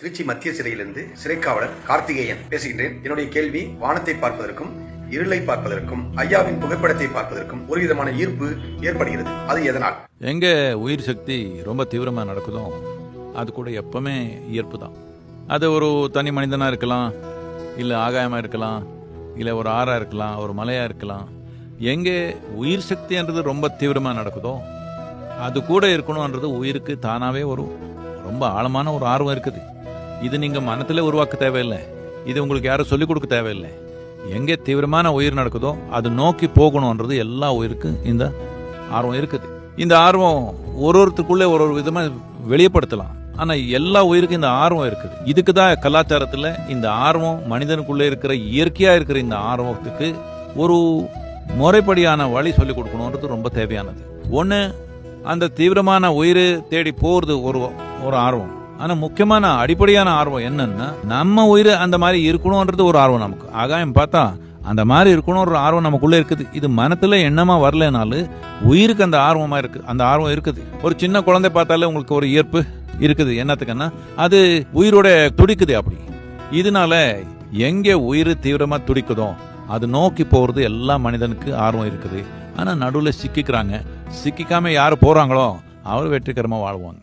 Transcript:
திருச்சி மத்திய சிறையிலிருந்து சிறைக்காவலர் கார்த்திகேயன் பேசுகின்றேன். என்னுடைய கேள்வி வானத்தை பார்ப்பதற்கும் இருளை பார்ப்பதற்கும் ஐயாவின் புகைப்படத்தை பார்ப்பதற்கும் ஒரு விதமான ஈர்ப்பு ஏற்படுகிறது. அது எதனால்? எங்கே உயிர் சக்தி ரொம்ப தீவிரமாக நடக்குதோ அது கூட எப்பவுமே ஈர்ப்பு தான். அது ஒரு தனி மனிதனாக இருக்கலாம் இல்லை ஆகாயமாக இருக்கலாம் இல்லை ஒரு ஆறா இருக்கலாம் ஒரு மலையாக இருக்கலாம். எங்கே உயிர் சக்தின்றது ரொம்ப தீவிரமாக நடக்குதோ அது கூட இருக்கணுன்றது உயிருக்கு தானாகவே ஒரு ரொம்ப ஆழமான ஒரு ஆர்வம் இருக்குது. இது நீங்கள் மனத்தில் உருவாக்க தேவையில்லை. இது உங்களுக்கு யாரும் சொல்லிக் கொடுக்க தேவையில்லை. எங்கே தீவிரமான உயிர் நடக்குதோ அது நோக்கி போகணுன்றது எல்லா உயிருக்கும் இந்த ஆர்வம் இருக்குது. இந்த ஆர்வம் ஒரு ஒருத்தருக்குள்ளே ஒரு ஒரு விதமாக வெளியப்படுத்தலாம் ஆனால் எல்லா உயிருக்கும் இந்த ஆர்வம் இருக்குது. இதுக்கு தான் கலாச்சாரத்தில் இந்த ஆர்வம் மனிதனுக்குள்ளே இருக்கிற இயற்கையாக இருக்கிற இந்த ஆர்வத்துக்கு ஒரு முறைப்படியான வழி சொல்லிக் கொடுக்கணுன்றது ரொம்ப தேவையானது. ஒன்று அந்த தீவிரமான உயிர் தேடி போகிறது ஒரு ஒரு ஆர்வம். ஆனால் முக்கியமான அடிப்படையான ஆர்வம் என்னன்னா நம்ம உயிர் அந்த மாதிரி இருக்கணுன்றது ஒரு ஆர்வம் நமக்கு. ஆகாயம் பார்த்தா அந்த மாதிரி இருக்கணும்ன்ற ஆர்வம் நமக்குள்ளே இருக்குது. இது மனத்துல எண்ணமா வரலனாலும் உயிருக்கு அந்த ஆர்வமா இருக்கு. அந்த ஆர்வம் இருக்குது. ஒரு சின்ன குழந்தை பார்த்தாலே உங்களுக்கு ஒரு ஈர்ப்பு இருக்குது. என்னத்துக்குன்னா அது உயிரோட துடிக்குது அப்படி. இதனால எங்கே உயிர் தீவிரமா துடிக்குதோ அது நோக்கி போறது எல்லா மனிதனுக்கு ஆர்வம் இருக்குது. ஆனா நடுவில் சிக்கிக்கிறாங்க. சிக்கிக்காம யார் போறாங்களோ அவர் வெற்றிகரமாக வாழ்வாங்க.